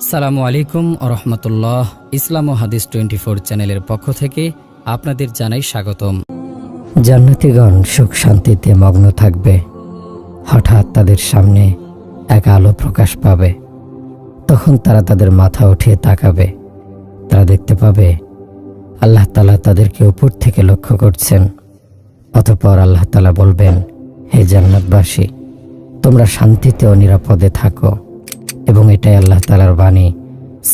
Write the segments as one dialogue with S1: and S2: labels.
S1: সালামু আলাইকুম রহমতুল্লাহ। ইসলাম ও হাদিস টোয়েন্টি ফোর চ্যানেলের পক্ষ থেকে আপনাদের জানাই স্বাগতম। জান্নাতিগণ সুখ শান্তিতে মগ্ন থাকবে। হঠাৎ তাদের সামনে এক আলো প্রকাশ পাবে। তখন তারা তাদের মাথা উঠিয়ে তাকাবে। তারা দেখতে পাবে আল্লাহ তালা তাদেরকে উপর থেকে লক্ষ্য করছেন। অতপর আল্লাহ তালা বলবেন, হে জান্নাতবাসী, তোমরা শান্তিতে ও নিরাপদে থাকো। এবং এটাই আল্লাহ তালার বাণী।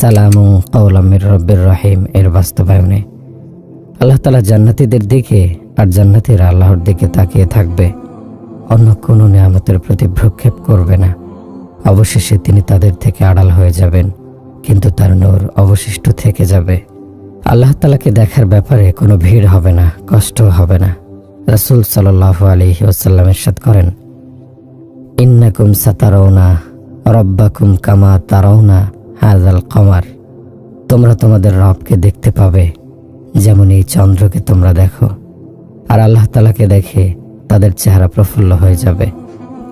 S1: সালামু কৌলামির রব্বির রহিম এর বাস্তবায়নে। আল্লাহ তালা জান্নাতিদের দিকে আর জান্নাতিরা আল্লাহর দিকে তাকিয়ে থাকবে। অন্য কোনো নিয়ামতের প্রতি ভ্রক্ষেপ করবে না। অবশেষে তিনি তাদের থেকে আড়াল হয়ে যাবেন, কিন্তু তার নূর অবশিষ্ট থেকে যাবে। আল্লাহ তালাকে দেখার ব্যাপারে কোনো ভিড় হবে না, কষ্ট হবে না। রাসুল সাল্লাহ আলী ওসাল্লাম এরশাদ করেন, ইন্নাকুম সাতারৌনা রব্বাকুম কামা তারাউনা হাজাল কমার। তোমরা তোমাদের রবকে দেখতে পাবে, যেমন এই চন্দ্রকে তোমরা দেখো। আর আল্লাহ তালাকে দেখে তাদের চেহারা প্রফুল্ল হয়ে যাবে।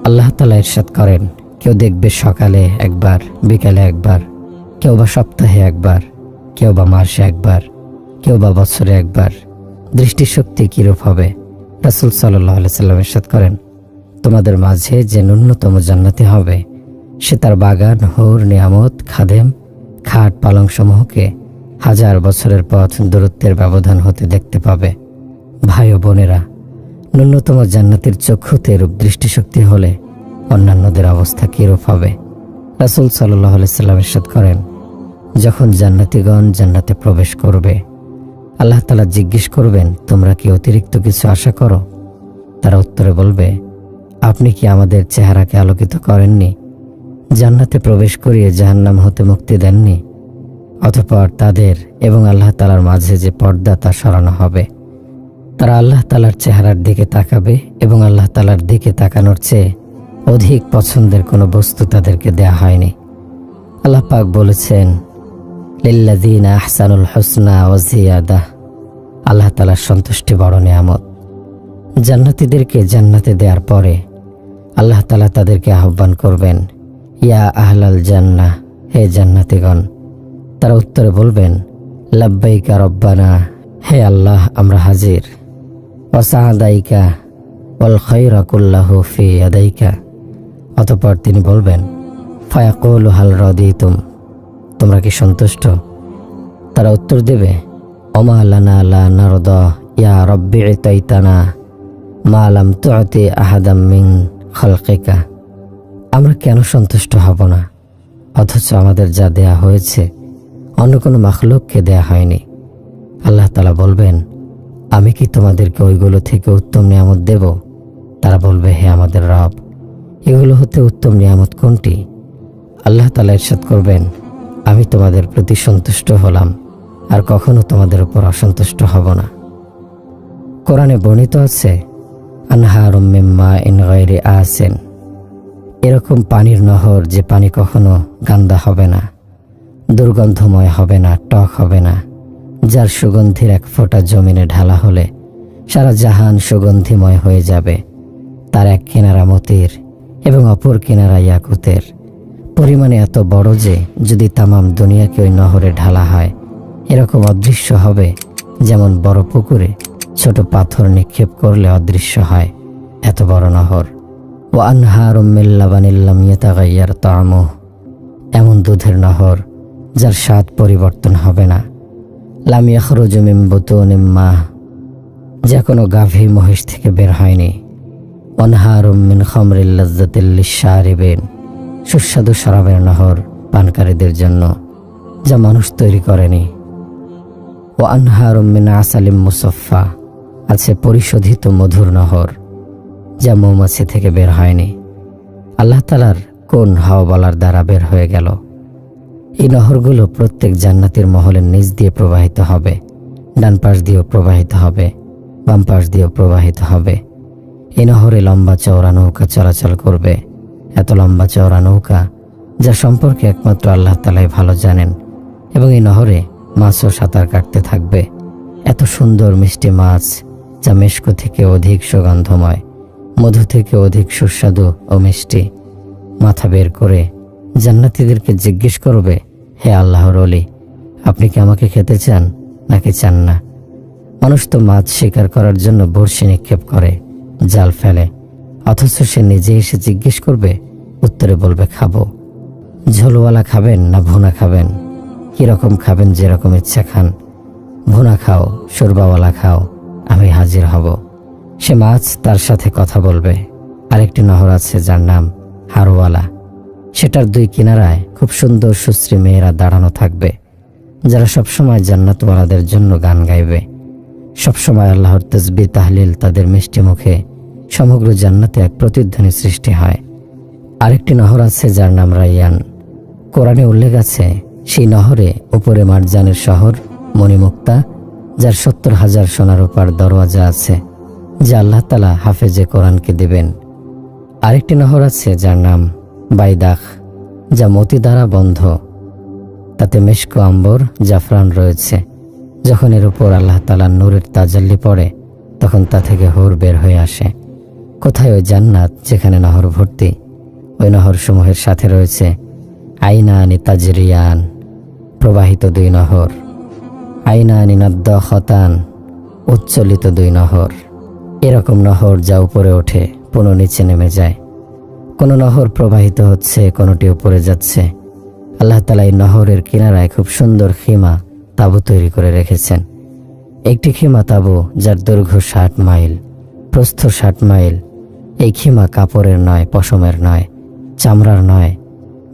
S1: আল্লাহ তালা ইরশাদ করেন, কেউ দেখবে সকালে একবার, বিকালে একবার, কেউ বা সপ্তাহে একবার, কেউ বা মাসে একবার, কেউ বা বছরে একবার। দৃষ্টিশক্তি কীরূপ হবে? রাসুল সাল্লাহ সাল্লাম ইরশাদ করেন, তোমাদের মাঝে যে ন্যূনতম জান্নাতি হবে সে তার বাগান, হোর, নিয়ামত, খাদেম, খাট পালংসমূহকে হাজার বছরের পথ দূরত্বের ব্যবধান হতে দেখতে পাবে। ভাই ও বোনেরা, ন্যূনতম জান্নাতির চক্ষুতে রূপ দৃষ্টিশক্তি হলে অন্যান্যদের অবস্থা কীরূপ হবে? রাসুল সাল্লাহ সাল্লাম ইরশাদ করেন, যখন জান্নাতিগণ জান্নাতে প্রবেশ করবে, আল্লাহ তালা জিজ্ঞেস করবেন, তোমরা কি অতিরিক্ত কিছু আশা করো? তারা উত্তরে বলবে, আপনি কি আমাদের চেহারাকে আলোকিত করেননি? জান্নাতে প্রবেশ করিয়ে জাহান্নাম হতে মুক্তি দেননি, অতঃপর তাদের এবং আল্লাহ তালার মাঝে যে পর্দা তা সরানো হবে। তারা আল্লাহ তালার চেহারার দিকে তাকাবে এবং আল্লাহ তালার দিকে তাকানোর চেয়ে অধিক পছন্দের কোনো বস্তু তাদেরকে দেয়া হয়নি। আল্লাহ পাক বলেছেন লিল্লাদিন আহসানুল হোসনা ওয়াজিয়াদা আল্লাহ তালার সন্তুষ্টি বড় নিয়ামত। জান্নাতিদেরকে জান্নাতে দেওয়ার পরে আল্লাহ তালা তাদেরকে আহ্বান করবেন ইয়া আহলাল জান্না হে জান্নাতিগণ। তারা উত্তরে বলবেন, লাব্বাইকা রব্বানা, হে আল্লাহ, আমরা হাজির। অসাহাদাইকা ওয়াল খৈরাকুল্লাহ ফি আদাইকা অতপর তিনি বলবেন, ফায়াকুল হাল রদিতুম, তোমরা কি সন্তুষ্ট? তারা উত্তর দেবে অমা লানা লা নারদ, ইয়া রব্বি তাইতানা মা লাম তুআতি আহাদাম মিন খালকিকা। আমরা কেন সন্তুষ্ট হব না? অথচ আমাদের যা দেয়া হয়েছে, অন্য কোনো মাখলুককে দেয়া হয়নি। আল্লাহ তালা বলবেন, আমি কি তোমাদেরকে ওইগুলো থেকে উত্তম নিয়ামত দেব? তারা বলবে, হে আমাদের রব, এগুলো হতে উত্তম নিয়ামত কোনটি? আল্লাহ তালা ইরশাদ করবেন, আমি তোমাদের প্রতি সন্তুষ্ট হলাম, আর কখনো তোমাদের উপর অসন্তুষ্ট হব না। কোরআনে বর্ণিত আছে, আনহারুম মিম্মা ইন আসেন এরকম পানির নহর যে পানি কখনো গান্দা হবে না, দুর্গন্ধময় হবে না, টক হবে না, যার সুগন্ধির এক ফোঁটা জমিনে ঢালা হলে সারা জাহান সুগন্ধিময় হয়ে যাবে। তার এক কিনারা মতির এবং অপর কিনারা ইয়াকুতের। পরিমাণে এত বড় যে যদি তামাম দুনিয়াকে ওই নহরে ঢালা হয়, এরকম অদৃশ্য হবে যেমন বড় পুকুরে ছোট পাথর নিক্ষেপ করলে অদৃশ্য হয়, এত বড় নহর। ও আনহার মিল্লাবানিল্লাম ইয়েতাগাইয়ার তামুহ এমন দুধের নহর যার স্বাদ পরিবর্তন হবে না। লাম ইয়াখরুজু মিন বুতুনিম কোনো গাভী মহিষ থেকে বের হয়নি। অনহারুম মিন খামরিল লাজ্জাতিল লিশারিবিন সুস্বাদু শরাবের নহর পানকারীদের জন্য যা মানুষ তৈরি করেনি। ও আনহারুম মিন আসালিম মুসফা আছে পরিশোধিত মধুর নহর। যা মৌমাছি থেকে বের হয়নি। আল্লাহ তালার কোন হাওয়াবালার দ্বারা বের হয়ে গেল? এই নহরগুলো প্রত্যেক জান্নাতের মহলের নিচ দিয়ে প্রবাহিত হবে, ডান পাশ দিয়েও প্রবাহিত হবে, বাম পাশ দিয়েও প্রবাহিত হবে। এই নহরে লম্বা চওড়া নৌকা চলাচল করবে। এত লম্বা চওড়া নৌকা যা সম্পর্কে একমাত্র আল্লাহ তালাই ভালো জানেন, এবং এই নহরে মাছও সাঁতার কাটতে থাকবে। এত সুন্দর মিষ্টি মাছ, যা মেশকো থেকে অধিক সুগন্ধময়। মধু থেকে অধিক সুস্বাদু ও মিষ্টি। মাথা বের করে জান্নাতীদেরকে জিজ্ঞেস করবে, হে আল্লাহর অলি আপনি কি আমাকে খেতে চান নাকি চান না? মানুষ তো মাছ শিকার করার জন্য বড়শি নিক্ষেপ করে, জাল ফেলে, অথচ সে নিজে এসে জিজ্ঞেস করবে, উত্তরে বলবে, খাব। ঝোলওয়ালা খাবেন না ভুনা খাবেন? কীরকম খাবেন যেরকম ইচ্ছা খান? ভুনা খাও সুরবাওয়ালা খাও, আমি হাজির হব। সে মাছ তার সাথে কথা বলবে। আরেকটি নহর আছে যার নাম হারওয়ালা সেটার দুই কিনারায় খুব সুন্দর সুশ্রী মেয়েরা দাঁড়ানো থাকবে, যারা সবসময় জান্নাতওয়ালাদের জন্য গান গাইবে। সবসময় আল্লাহর তসবি তাহলিল তাদের মিষ্টি মুখে সমগ্র জান্নাতে এক প্রতিধ্বনি সৃষ্টি হয়। আরেকটি নহর আছে যার নাম রাইয়ান। কোরআনে উল্লেখ আছে, সেই নহরে উপরে মারজানের শহর মণিমুক্তা, যার সত্তর হাজার সোনার উপার দরওয়াজা আছে। যা আল্লাহ তালা হাফেজে কোরআনকে দেবেন। আরেকটি নহর আছে যার নাম বাইদাখ, যা মতি দ্বারা বন্ধ। তাতে মেশকো আম্বর, জাফরান রয়েছে। যখন এর উপর আল্লাহ তালার নূরের তাজাল্লি পড়ে, তখন তা থেকে হোর বের হয়ে আসে। কোথায় ওই জান্নাত যেখানে নহর ভর্তি? ওই নহর সমূহের সাথে রয়েছে আইনানি তাজরিয়ান, প্রবাহিত দুই নহর। আইনানি নদ্দ খতান উচ্চলিত দুই নহর। এরকম নহর যা উপরে ওঠে, পুনঃ নিচে নেমে যায়। কোনো নহর প্রবাহিত হচ্ছে, কোনোটি উপরে যাচ্ছে। আল্লাহ তালা এই নহরের কিনারায় খুব সুন্দর খিমা তাঁবু তৈরি করে রেখেছেন। একটি খিমা তাঁবু যার দৈর্ঘ্য ষাট মাইল, প্রস্থ ষাট মাইল। এই খিমা কাপড়ের নয়, পশমের নয়, চামড়ার নয়,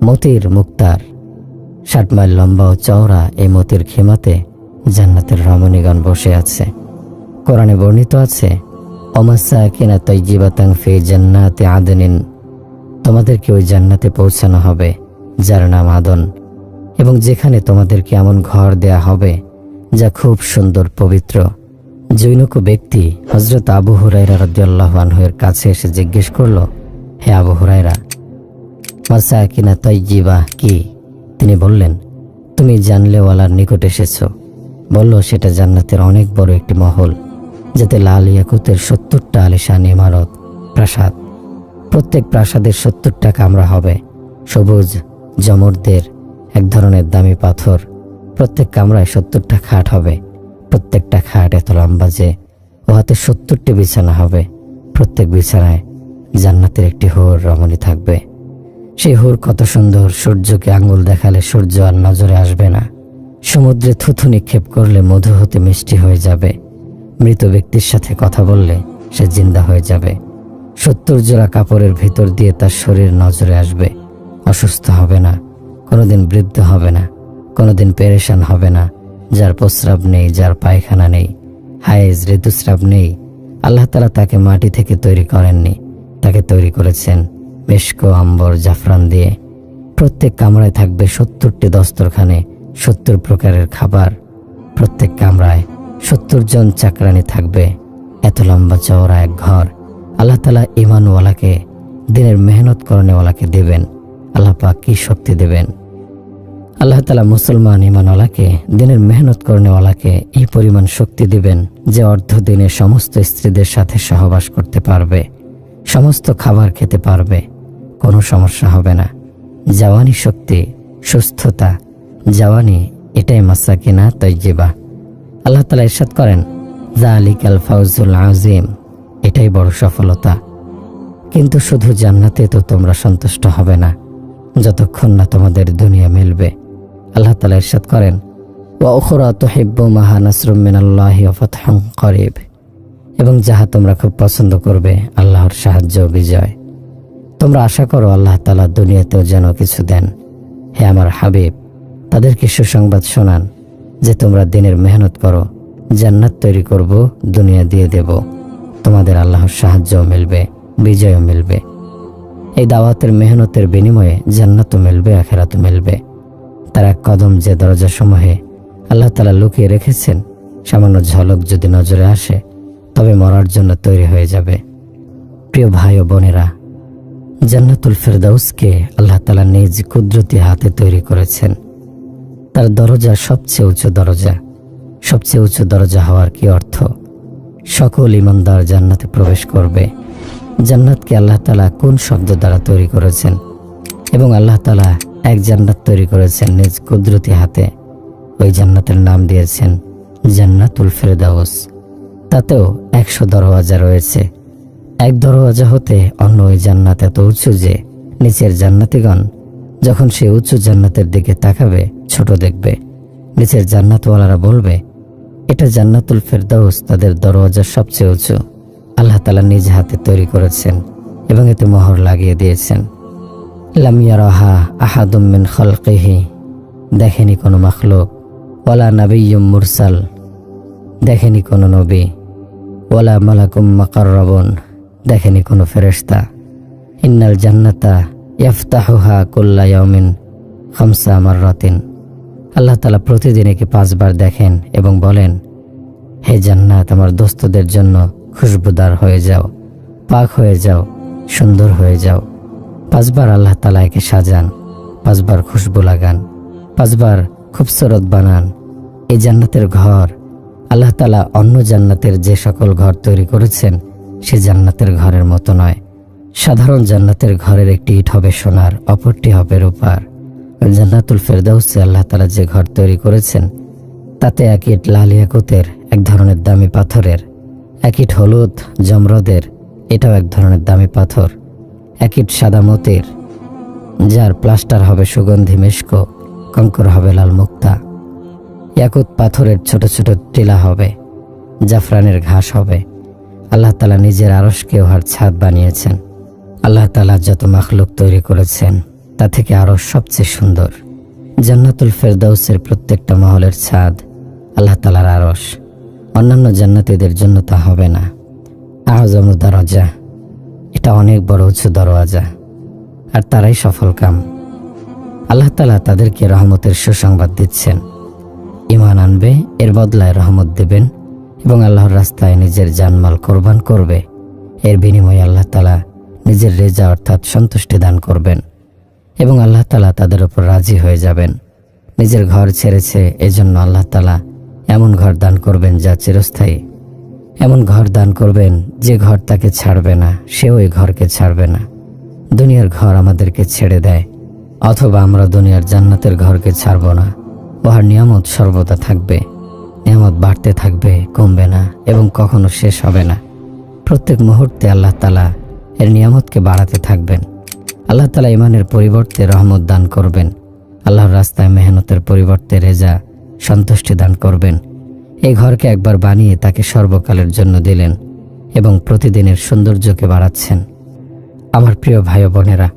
S1: মতির মুক্তার। ষাট মাইল লম্বা ও চওড়া এই মতির খিমাতে জান্নাতের রমণীগণ বসে আছে। কোরআনে বর্ণিত আছে অমাসা কিনা তৈজিবাতাং ফি জান্নাতে আদনিন তোমাদেরকে ওই জান্নাতে পৌঁছানো হবে, যার নাম আদন। এবং যেখানে তোমাদেরকে এমন ঘর দেয়া হবে, যা খুব সুন্দর, পবিত্র। জৈনক ব্যক্তি হজরত আবু হুরাইরা রদিয়াল্লাহ আনহুয়ের কাছে এসে জিজ্ঞেস করল, হে আবু হুরাইরা মাসা কিনা তৈজিবা কি? তিনি বললেন, তুমি জানলেওয়ালার নিকট এসেছ। বলল, সেটা জান্নাতের অনেক বড় একটি মহল। যাতে লাল ইয়াকুতের সত্তরটা আলিশান ইমারত, প্রাসাদ, প্রত্যেক প্রাসাদের সত্তরটা কামরা হবে। সবুজ জমরদের এক ধরনের দামি পাথর, প্রত্যেক কামরায় সত্তরটা খাট হবে। প্রত্যেকটা খাট এত লম্বা যে ও হাতে সত্তরটি বিছানা হবে। প্রত্যেক বিছানায় জান্নাতের একটি হোর রমণী থাকবে। সেই হুর কত সুন্দর, সূর্যকে আঙ্গুল দেখালে সূর্য আর নজরে আসবে না। সমুদ্রে থুথু নিক্ষেপ করলে মধু হতে মিষ্টি হয়ে যাবে। মৃত ব্যক্তির সাথে কথা বললে সে জিন্দা হয়ে যাবে। সত্তর জোড়া কাপড়ের ভিতর দিয়ে তার শরীর নজরে আসবে। অসুস্থ হবে না, কোনোদিন বৃদ্ধ হবে না, কোনোদিন পেরেশান হবে না, যার প্রস্রাব নেই, যার পায়খানা নেই, হায়েজ ঋতুস্রাব নেই। আল্লাহ তালা তাকে মাটি থেকে তৈরি করেননি, তাকে তৈরি করেছেন মেশকো, আম্বর, জাফরান দিয়ে। প্রত্যেক কামরায় থাকবে সত্তরটি দস্তরখানে, সত্তর প্রকারের খাবার। প্রত্যেক কামরায় সত্তর জন চাকরানি থাকবে। এত লম্বা চওড়া এক ঘর। আল্লাহ তালা ইমানওয়ালাকে দিনের মেহনত করণেওয়ালাকে দেবেন। আল্লাহ পাক কি শক্তি দেবেন? আল্লাহ তালা মুসলমান ইমানওয়ালাকে দিনের মেহনত করণেওয়ালাকে এই পরিমাণ শক্তি দিবেন যে অর্ধ দিনে সমস্ত স্ত্রীদের সাথে সহবাস করতে পারবে, সমস্ত খাবার খেতে পারবে। কোনো সমস্যা হবে না। জওয়ানি শক্তি, সুস্থতা। জওয়ানি এটাই মাসাকিনা তৈজিবা আল্লাহ তালা ইরশাদ করেন জালিক আল ফাউজুল আজিম এটাই বড় সফলতা। কিন্তু শুধু জান্নাতে তো তোমরা সন্তুষ্ট হবে না, যতক্ষণ না তোমাদের দুনিয়া মিলবে। আল্লাহ তালা ইরশাদ করেন ওখরা তোহিব্বু মাহা করিব এবং যাহা তোমরা খুব পছন্দ করবে, আল্লাহর সাহায্য বিজয়। তোমরা আশা করো আল্লাহ তালা দুনিয়াতেও যেন কিছু দেন। হে আমার হাবিব, তাদেরকে সুসংবাদ শোনান। যে তোমরা দিনের মেহনত করো, জান্নাত তৈরি করব, দুনিয়া দিয়ে দেব। তোমাদের আল্লাহর সাহায্যও মিলবে, বিজয়ও মিলবে। এই দাওয়াতের মেহনতের বিনিময়ে জান্নাতও মিলবে, আখেরাতও মিলবে। তার এক কদম যে দরজাসমূহে আল্লাহ তালা লুকিয়ে রেখেছেন, সামান্য ঝলক যদি নজরে আসে, তবে মরার জন্য তৈরি হয়ে যাবে। প্রিয় ভাই ও বোনেরা, জান্নাতুল ফেরদাউসকে আল্লাহ তালা নিজ কুদরতি হাতে তৈরি করেছেন। তার দরজা সবচেয়ে উঁচু দরজা। সবচেয়ে উঁচু দরজা হওয়ার কি অর্থ? সকল ইমানদার জান্নাতে প্রবেশ করবে। জান্নাতকে আল্লাহ তালা কোন শব্দ দ্বারা তৈরি করেছেন? এবং আল্লাহ তালা এক জান্নাত তৈরি করেছেন নিজ কুদরতি হাতে। ওই জান্নাতের নাম দিয়েছেন জান্নাতুল ফেরদাউস। তাতেও একশো দরওয়াজা রয়েছে। এক দরওয়াজা হতে অন্য ওই জান্নাত এত উঁচু যে নিচের জান্নাতিগণ যখন সে উঁচু জান্নাতের দিকে তাকাবে, ছোট দেখবে। নিচের জান্নাতওয়ালারা বলবে, এটা জান্নাতুল ফেরদাউস, তাদের দরওয়াজা সবচেয়ে উঁচু। আল্লাহ তালা নিজ হাতে তৈরি করেছেন এবং এতে মোহর লাগিয়ে দিয়েছেন। লামিয়ারহা আহাদুম মিন খলকিহি, দেখেনি কোনো মখলুক, ওয়ালা নাবিয়ুম মুরসাল, দেখেনি কোনো নবী, ওয়ালা মালাকুম মাকাররবন, দেখেনি কোনো ফেরেশতা। ইন্নাল জান্নাতা ইয়াফতাহুহা কুল্লা ইয়াউমিন খামসা মাররাতিন। আল্লাহ তালা প্রতিদিন একে পাঁচবার দেখেন এবং বলেন, হে জান্নাত, আমার দোস্তদের জন্য খুশবুদার হয়ে যাও, পাক হয়ে যাও, সুন্দর হয়ে যাও। পাঁচবার আল্লাহ তালা একে সাজান, পাঁচবার খুশবু লাগান, পাঁচবার খুবসরত বানান। এই জান্নাতের ঘর, আল্লাহ তালা অন্য জান্নাতের যে সকল ঘর তৈরি করেছেন, সে জান্নাতের ঘরের মতো নয়। সাধারণ জান্নাতের ঘরের একটি ইট হবে সোনার, অপরটি হবে রূপার। জান্নাতুল ফেরদাউসে আল্লাহ তালা যে ঘর তৈরি করেছেন, তাতে এক ইট লাল ইয়াকুতের, এক ধরনের দামি পাথরের। এক ইট হলুদ জমরদের এটাও এক ধরনের দামি পাথর। এক ইট সাদা মতির, যার প্লাস্টার হবে সুগন্ধি মেশক, কঙ্কর হবে লাল মুক্তা। ইয়াকুত পাথরের ছোট ছোট টিলা হবে, জাফরানের ঘাস হবে। আল্লাহ তালা নিজের আরসকে উহার ছাদ বানিয়েছেন। আল্লাহ তালা যত মাখলুক তৈরি করেছেন, তা থেকে আরও সবচেয়ে সুন্দর। জান্নাতুল ফেরদাউসের প্রত্যেকটা মহলের ছাদ আল্লাহ তালার আরস অন্যান্য জান্নাতীদের জন্য তা হবে না। আজম দরজা, এটা অনেক বড় উঁচু দরওয়াজা, আর তারাই সফল কাম। আল্লাহ তালা তাদেরকে রহমতের সুসংবাদ দিচ্ছেন। ইমান আনবে, এর বদলায় রহমত দেবেন এবং আল্লাহর রাস্তায় নিজের জানমাল কোরবান করবে। এর বিনিময়ে আল্লাহ তালা নিজের রেজা অর্থাৎ সন্তুষ্টি দান করবেন এবং আল্লাহ তালা তাদের উপর রাজি হয়ে যাবেন। নিজের ঘর ছেড়েছে, এজন্য আল্লাহ তালা এমন ঘর দান করবেন যা চিরস্থায়ী। এমন ঘর দান করবেন যে ঘর তাকে ছাড়বে না সে ওই ঘরকে ছাড়বে না। দুনিয়ার ঘর আমাদেরকে ছেড়ে দেয়, অথবা আমরা দুনিয়ার জান্নাতের ঘরকে ছাড়ব না। উহার নিয়ামত সর্বদা থাকবে, নিয়ামত বাড়তে থাকবে, কমবে না এবং কখনো শেষ হবে না। প্রত্যেক মুহূর্তে আল্লাহ তালা এর নিয়ামতকে বাড়াতে থাকবেন। আল্লাহ তালা ইমানের পরিবর্তে রহমত দান করবেন। আল্লাহর রাস্তায় মেহনতের পরিবর্তে রেজা, সন্তুষ্টি দান করবেন। এই ঘরকে একবার বানিয়ে তাকে সর্বকালের জন্য দিলেন এবং প্রতিদিনের সৌন্দর্যকে বাড়াচ্ছেন। আমার প্রিয় ভাই বোনেরা,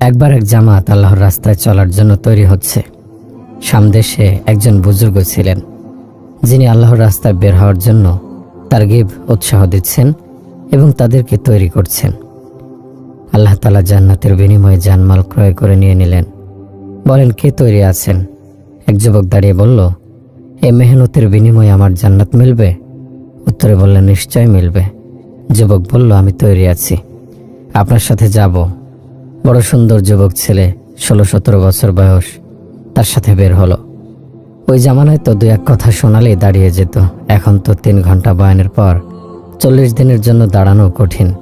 S1: একবার এক জামাত আল্লাহর রাস্তায় চলার জন্য তৈরি হচ্ছে। সামদেশে একজন বুজুর্গ ছিলেন, যিনি আল্লাহর রাস্তায় বের হওয়ার জন্য তার গিব উৎসাহ দিচ্ছেন। এবং তাদেরকে তৈরি করছেন। আল্লাহ তালা জান্নাতের বিনিময়ে জানমাল ক্রয় করে নিয়ে নিলেন। বলেন, কে তৈরি আছেন? এক যুবক দাঁড়িয়ে বলল, এ মেহনতের বিনিময়ে আমার জান্নাত মিলবে? উত্তরে বললেন, নিশ্চয় মিলবে। যুবক বলল, আমি তৈরি আছি। আপনার সাথে যাব। বড় সুন্দর যুবক ছেলে, ষোলো সতেরো বছর বয়স, তার সাথে বের হলো। ওই জামানায় তো দু এক কথা শোনালেই দাঁড়িয়ে যেত। এখন তো তিন ঘণ্টা বয়ানের পর চল্লিশ দিনের জন্য দাঁড়ানো কঠিন।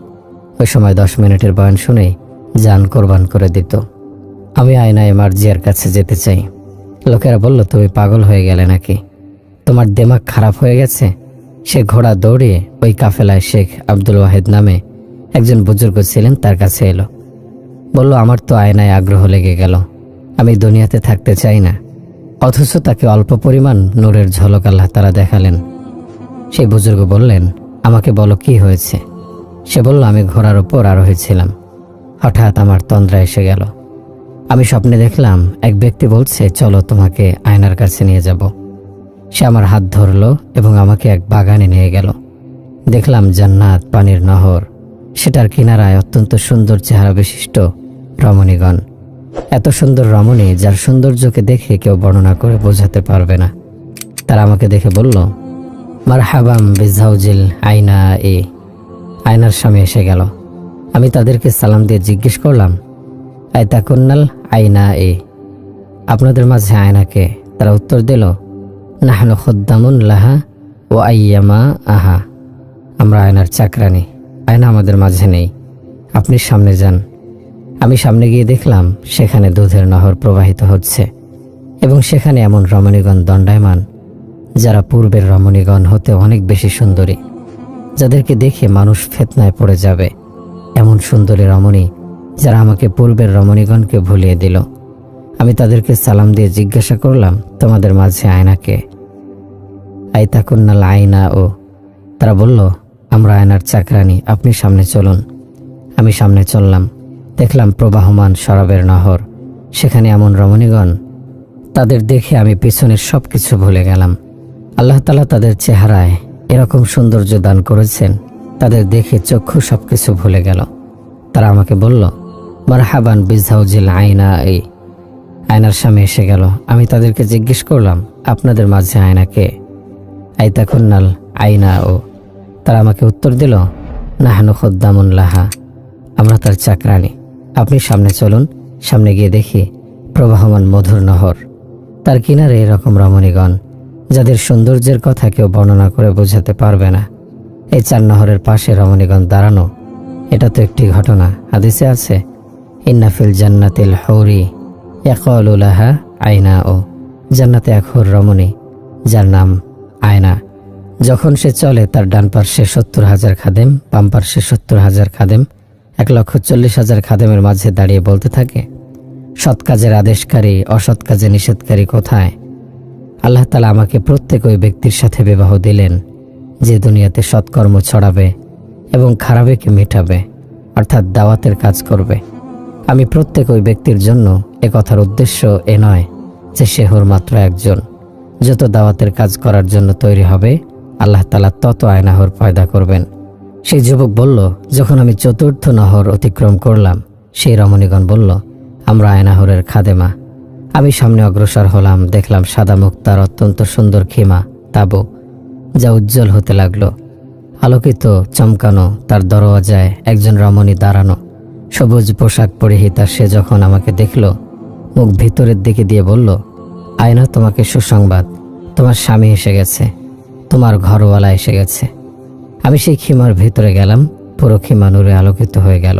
S1: ওই সময় দশ মিনিটের বয়ান শুনেই যান কোরবান করে দিত। আমি আয়নায় মার্জিয়ার কাছে যেতে চাই। লোকেরা বলল, তুমি পাগল হয়ে গেলে নাকি? তোমার দেমাগ খারাপ হয়ে গেছে? সে ঘোড়া দৌড়িয়ে ওই কাফেলায় শেখ আব্দুল ওয়াহেদ নামে একজন বুজুর্গ ছিলেন, তার কাছে এলো। বলল, আমার তো আয়নায় আগ্রহ লেগে গেল। আমি দুনিয়াতে থাকতে চাই না। অথচ তাকে অল্প পরিমাণ নূরের ঝলক আল্লাহ তারা দেখালেন। সেই বুজুর্গ বললেন আমাকে বলো, কি হয়েছে? সে বলল, আমি ঘোড়ার ওপর আরোহী ছিলাম। হঠাৎ আমার তন্দ্রা এসে গেল। আমি স্বপ্নে দেখলাম, এক ব্যক্তি বলছে, চলো তোমাকে আয়নার কাছে নিয়ে যাব। সে আমার হাত ধরলো এবং আমাকে এক বাগানে নিয়ে গেল। দেখলাম জান্নাত, পানির নহর। সেটার কিনারায় অত্যন্ত সুন্দর চেহারা বিশিষ্ট রমণীগণ। এত সুন্দর রমণী, যার সৌন্দর্যকে দেখে কেউ বর্ণনা করে বোঝাতে পারবে না। তারা আমাকে দেখে বলল মার হাবাম বিজাউজিল আয়না এ। আয়নার স্বামী এসে গেল। আমি তাদেরকে সালাম দিয়ে জিজ্ঞেস করলাম, আয়তা আয়তাকুন্নাল আয়না এ? আপনাদের মাঝে আয়নাকে তারা উত্তর দিল, নাহানো খদ্দামুন লাহা ও আইয়ামা আহা। আমরা আয়নার চাকরানি, আয়না আমাদের মাঝে নেই। আপনি সামনে যান। আমি সামনে গিয়ে দেখলাম, সেখানে দুধের নহর প্রবাহিত হচ্ছে এবং সেখানে এমন রমণীগণ দণ্ডায়মান যারা পূর্বের রমণীগণ হতে অনেক বেশি সুন্দরী, যাদেরকে দেখে মানুষ ফেতনায় পড়ে যাবে। এমন সুন্দরী রমণী যারা আমাকে পূর্বের রমণীগণকে ভুলিয়ে দিল। আমি তাদেরকে সালাম দিয়ে জিজ্ঞাসা করলাম, তোমাদের মাঝে আয়নাকে আইতাকুন্নাল আয়না ও তারা বলল, আমরা আয়নার চাকরানি, আপনি সামনে চলুন। আমি সামনে চললাম, দেখলাম প্রবাহমান শরাবের নহর। সেখানে এমন রমণীগণ, তাদের দেখে আমি পিছনের সব কিছু ভুলে গেলাম। আল্লাহ তালা তাদের চেহারায় এরকম সৌন্দর্য দান করেছেন, তাদের দেখে চক্ষু সব কিছু ভুলে গেল। তারা আমাকে বলল, মারহাবান বিজাউজিল আয়না এই আয়নার সামনে এসে গেল। আমি তাদেরকে জিজ্ঞেস করলাম, আপনাদের মাঝে আয়নাকে আইতাকুন্নাল আইনা ও। তারা আমাকে উত্তর দিল, নাহানু খদ্দামুন লাহা। আমরা তার চাকরানি আপনি সামনে চলুন, সামনে গিয়ে দেখি প্রবাহমান মধুর নহর। তার কিনারে এরকম রমণীগণ যাদের সৌন্দর্যের কথা কেউ বর্ণনা করে বোঝাতে পারবে না। এই চার নহরের পাশে রমণীগণ দাঁড়ানো, এটা তো একটি ঘটনা। হাদিসে আছে ইন্নাফিল জান্নাতিল হৌরি একলাহা আয়না ও জান্নাতে এক হর রমণী, যার নাম আয়না। যখন সে চলে, তার ডান পার্শ্বে সত্তর হাজার খাদেম, বাম পার্শ্বে সত্তর হাজার খাদেম, এক লক্ষ চল্লিশ হাজার খাদেমের মাঝে দাঁড়িয়ে বলতে থাকে, সৎ কাজের আদেশকারী, অসৎ কাজে নিষেধকারী কোথায়? আল্লাহ তালা আমাকে প্রত্যেক ওই ব্যক্তির সাথে বিবাহ দিলেন, যে দুনিয়াতে সৎকর্ম ছড়াবে এবং খারাপেকে মেটাবে, অর্থাৎ দাওয়াতের কাজ করবে। আমি প্রত্যেক ওই ব্যক্তির জন্য এ কথার উদ্দেশ্য এ নয় যে সে হর মাত্র একজন। যত দাওয়াতের কাজ করার জন্য তৈরি হবে, আল্লাহ তালা তত আয়নাহর পয়দা করবেন। সেই যুবক বলল, যখন আমি চতুর্থ নহর অতিক্রম করলাম, সেই রমণীগণ বলল, আমরা আয়নাহরের খাদেমা আমি সামনে অগ্রসর হলাম, দেখলাম সাদা মুক্তার অত্যন্ত সুন্দর খিমা তাবু, যা উজ্জ্বল হতে লাগল। আলোকিত, চমকানো, তার দরওয়াজায় একজন রমণী দাঁড়ানো। সবুজ পোশাক পরিহিতা সে যখন আমাকে দেখল, মুখ ভিতরের দিকে দিয়ে বলল আয়না তোমাকে সুসংবাদ, তোমার স্বামী এসে গেছে, তোমার ঘরওয়ালা এসে গেছে। আমি সেই খিমার ভেতরে গেলাম, পুরো খিমা নূরে আলোকিত হয়ে গেল।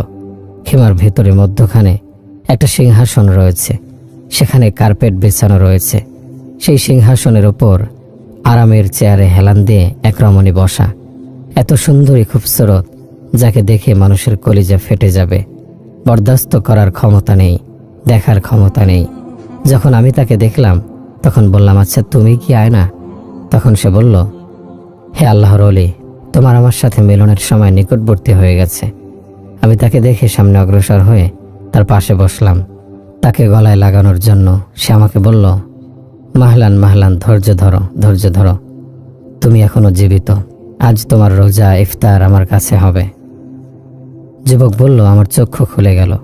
S1: খিমার ভেতরে মধ্যখানে একটা সিংহাসন রয়েছে। সেখানে কার্পেট বিছানো রয়েছে। সেই সিংহাসনের ওপর আরামের চেয়ারে হেলান দিয়ে এক রমণী বসা। এত সুন্দরী, খুবসুরত, যাকে দেখে মানুষের কলিজা ফেটে যাবে। বরদাস্ত করার ক্ষমতা নেই, দেখার ক্ষমতা নেই। যখন আমি তাকে দেখলাম, তখন বললাম আচ্ছা তুমি কি আয়না? তখন সে বলল, হে আল্লাহর অলি তোমার আমার সাথে মিলনের সময় নিকটবর্তী হয়ে গেছে। আমি তাকে দেখে সামনে অগ্রসর হয়ে তার পাশে বসলাম। তাকে গলায় লাগানোর জন্য সে আমাকে বলল, মাহলান মাহলান, ধৈর্য ধরো ধৈর্য ধরো। তুমি এখনও জীবিত। আজ তোমার রোজা, ইফতার আমার কাছে হবে। যুবক বলল, আমার চক্ষু খুলে গেল।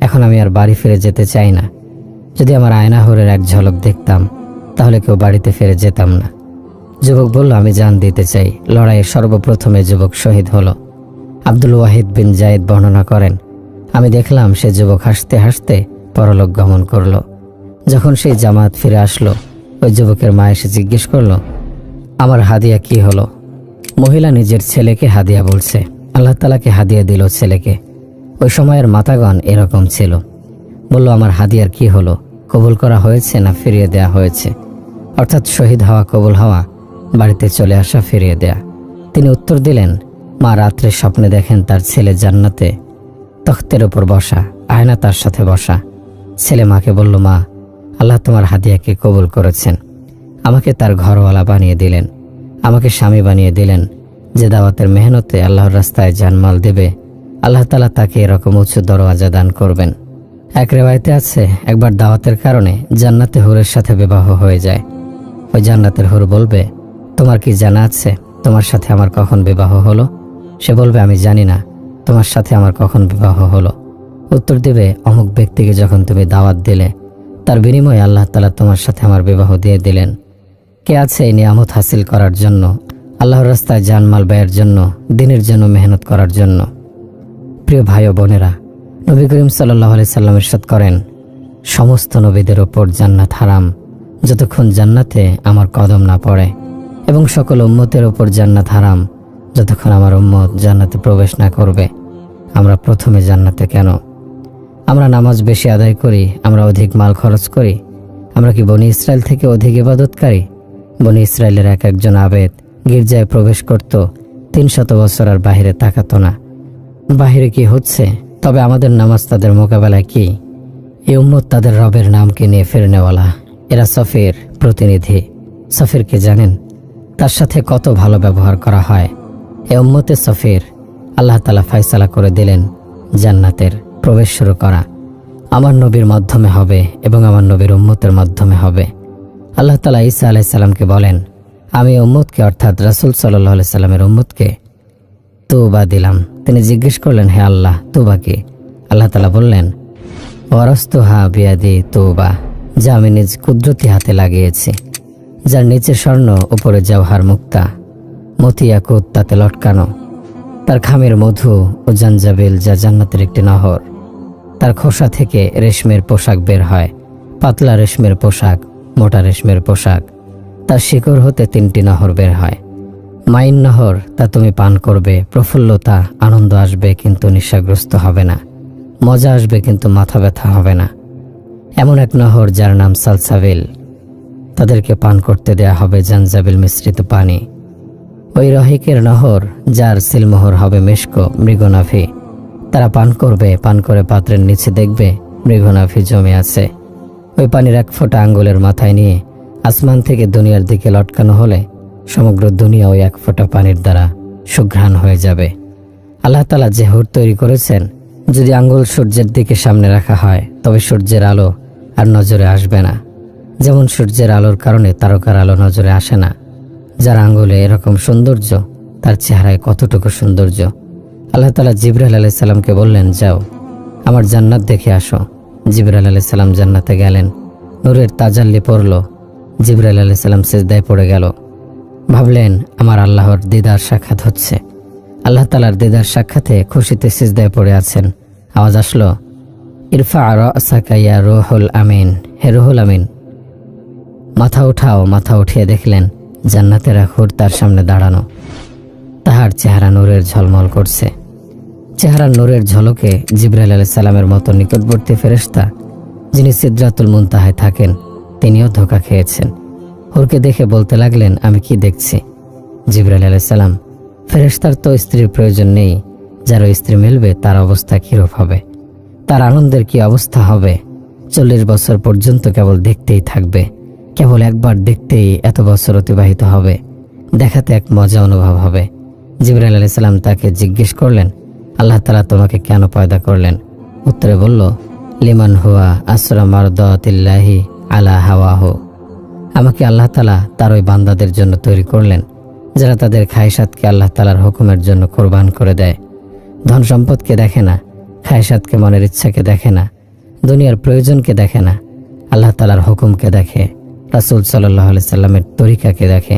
S1: এখন আমি আর বাড়ি ফিরে যেতে চাই না। যদি আমার আয়নাহরের এক ঝলক দেখতাম, তাহলে কেউ বাড়িতে ফিরে যেতাম না। যুবক বলল, আমি জান দিতে চাই। লড়াইয়ে সর্বপ্রথমে যুবক শহীদ হলো। আব্দুল ওয়াহিদ বিন জায়েদ বর্ণনা করেন, আমি দেখলাম সে যুবক হাসতে হাসতে পরলোক গমন করল। যখন সেই জামাত ফিরে আসলো, ওই যুবকের মা এসে জিজ্ঞেস করল, আমার হাদিয়া কি হলো? মহিলা নিজের ছেলেকে হাদিয়া বলছে। আল্লাহ তালাকে হাদিয়া দিল ছেলেকে। ওই সময়ের মাতাগণ এরকম ছিল। বলল, আমার হাদিয়ার কি হলো? কবুল করা হয়েছে না ফিরিয়ে দেয়া হয়েছে? অর্থাৎ শহীদ হওয়া, কবুল হওয়া, বাড়িতে চলে আসা, ফিরিয়ে দেয়া। তিনি উত্তর দিলেন, মা রাত্রে স্বপ্নে দেখেন তার ছেলে জান্নাতে তখ্তের ওপর বসা, আয়না তার সাথে বসা। ছেলে মাকে বলল, মা, আল্লাহ তোমার হাদিয়াকে কবুল করেছেন। আমাকে তার ঘরওয়ালা বানিয়ে দিলেন। আমাকে স্বামী বানিয়ে দিলেন। যে দাওয়াতের মেহনতে আল্লাহর রাস্তায় জানমাল দেবে, আল্লাহ তালা তাকে এরকম উঁচু দরওয়াজা দান করবেন। এক রেওয়ায়তে আছে, একবার দাওয়াতের কারণে জান্নাতে হুরের সাথে বিবাহ হয়ে যায়। ওই জান্নাতের হুর বলবে, তোমার কি জানা আছে তোমার সাথে আমার কখন বিবাহ হলো? সে বলবে, আমি জানি না, তোমার সাথে আমার কখন বিবাহ হলো? উত্তর দেবে অমুক ব্যক্তিকে যখন তুমি দাওয়াত দিলে। তার বিনিময়ে আল্লাহ তালা তোমার সাথে আমার বিবাহ দিয়ে দিলেন। কে আছে এই নিয়ামত হাসিল করার জন্য? আল্লাহর রাস্তায় জানমাল ব্যয়ের জন্য, দিনের জন্য মেহনত করার জন্য। প্রিয় ভাই ও বোনেরা, নবী করিম সাল্লাহ আলি সাল্লাম ইরশাদ করেন, সমস্ত নবীদের ওপর জান্নাত হারাম, যতক্ষণ জান্নাতে আমার কদম না পড়ে। এবং সকল উম্মতের ওপর জান্নাত হারাম, যতক্ষণ আমার উম্মত জান্নাতে প্রবেশ না করবে। আমরা প্রথমে জান্নাতে কেন আমরা নামাজ বেশি আদায় করি, আমরা অধিক মাল খরচ করি, আমরা কি বনি ইসরায়েল থেকে অধিক ইবাদতকারী? বনি ইসরায়েলের এক একজন আবেদ গির্জায় প্রবেশ করত, তিন শত বছর আর বাহিরে তাকাতো না। বাহিরে কি হচ্ছে? তবে আমাদের নামাজ তাদের মোকাবেলায় কি? এই উম্মত তাদের রবের নামকে নিয়ে ফেরনেওয়ালা। এরা সফের প্রতিনিধি। সফেরকে জানেন? তার সাথে কত ভালো ব্যবহার করা হয়। এ উম্মতে সফের আল্লাহ তালা ফয়সালা করে দিলেন জান্নাতের। প্রবেশ শুরু করা। আমার নবীর মাধ্যমে হবে এবং আমার নবীর উম্মতের মাধ্যমে হবে। আল্লাহ তালা ঈসা আলাইসাল্লামকে বলেন, আমি উম্মতকে, অর্থাৎ রাসুল সাল্লাহ সাল্লামের উম্মতকে তুবা দিলাম। তিনি জিজ্ঞেস করলেন, হে আল্লাহ তুবা কি? আল্লাহ তালা বললেন ওয়ারস্তু হা বিয়াদি তুবা যা আমি নিজ কুদরতি হাতে লাগিয়েছি, যার নিচে স্বর্ণ, উপরে জওহার মুক্তা মতিয়াকুত তাতে লটকানো, তার খামের মধু ও জাঞ্জাবিল যা জান্নাতের একটি নহর। তার খোসা থেকে রেশমের পোশাক বের হয়। পাতলা রেশমের পোশাক, মোটা রেশমের পোশাক। তার শিকড় হতে তিনটি নহর বের হয়। মাইন নহর, তা তুমি পান করবে, প্রফুল্লতা, আনন্দ আসবে কিন্তু নিশাগ্রস্ত হবে না। মজা আসবে কিন্তু মাথা ব্যথা হবে না। এমন এক নহর যার নাম সালসাবিল। তাদেরকে পান করতে দেয়া হবে জানজাবিল মিশ্রিত পানি। ওই রহিকের নহর, যার সিলমোহর হবে মেশকো, মৃগনাভি। তারা পান করবে, পান করে পাত্রের নিচে দেখবে মৃগনাভি জমে আছে। ওই পানির এক ফোঁটা আঙ্গুলের মাথায় নিয়ে আসমান থেকে দুনিয়ার দিকে লটকানো হলে সমগ্র দুনিয়া ওই এক ফোঁটা পানির দ্বারা সুঘ্রাণ হয়ে যাবে। আল্লাহ তালা যে হুর তৈরি করেছেন, যদি আঙ্গুল সূর্যের দিকে সামনে রাখা হয়, তবে সূর্যের আলো আর নজরে আসবে না। যেমন সূর্যের আলোর কারণে তারকার আলো নজরে আসে না। যার আঙ্গুলে এরকম সৌন্দর্য, তার চেহারায় কতটুকু সৌন্দর্য আল্লাহ তালা জিব্রাইল আলাই সাল্লামকে বললেন, যাও, আমার জান্নাত দেখে আসো। জিব্রাইল আলাই সাল্লাম জান্নাতে গেলেন। নূরের তাজাল্লি পড়ল। জিব্রাইল আলাই সাল্লাম সেজদায় পড়ে গেল। ভাবলেন, আমার আল্লাহর দিদার সাক্ষাৎ হচ্ছে। আল্লাহ তালার দিদার সাক্ষাতে খুশিতে সিজদায় পড়ে আছেন। আওয়াজ আসলো, ইরফা আর সাকাইয়া রোহুল আমিন। হে রুহুল আমিন। মাথা উঠাও, মাথা উঠিয়ে দেখলেন, জান্নাতের আখুর তার সামনে দাঁড়ানো। তাহার চেহারা নূরের ঝলমল করছে। চেহারা নূরের ঝলকে জিব্রাইল আলাই সালামের মতো নিকটবর্তী ফেরেশতা, যিনি সিদ্রাতুল মুনতাহায় থাকেন, তিনিও ধোকা খেয়েছেন। হুরকে দেখে বলতে লাগলেন, আমি কি দেখছি? জিব্রাইল আলাই সালাম ফেরেশতার তো স্ত্রীর প্রয়োজন নেই। যার স্ত্রী মিলবে, তার অবস্থা কিরূপ হবে? তার আনন্দের কি অবস্থা হবে? চল্লিশ বছর পর্যন্ত কেবল দেখতেই থাকবে। কেবল একবার দেখতেই এত বছর অতিবাহিত হবে। দেখাতে এক মজা অনুভব হবে। জিবরাইল আলি সাল্লাম তাকে জিজ্ঞেস করলেন আল্লাহ তালা তোমাকে কেন পয়দা করলেন? উত্তরে বলল, লিমান হুয়া আসরা মারদাতিল্লাহি আলা হাওয়াহু। আমাকে আল্লাহ তালা তার ওই বান্দাদের জন্য তৈরি করলেন, যারা তাদের খায়সাতকে আল্লাহ তালার হুকুমের জন্য কোরবান করে দেয়। ধন সম্পদকে দেখে না খায়সাতকে মনের ইচ্ছাকে দেখে না, দুনিয়ার প্রয়োজনকে দেখে না, আল্লাহ তালার হুকুমকে দেখে, রাসুল সাল্লাহ সাল্লামের তরিকাকে দেখে।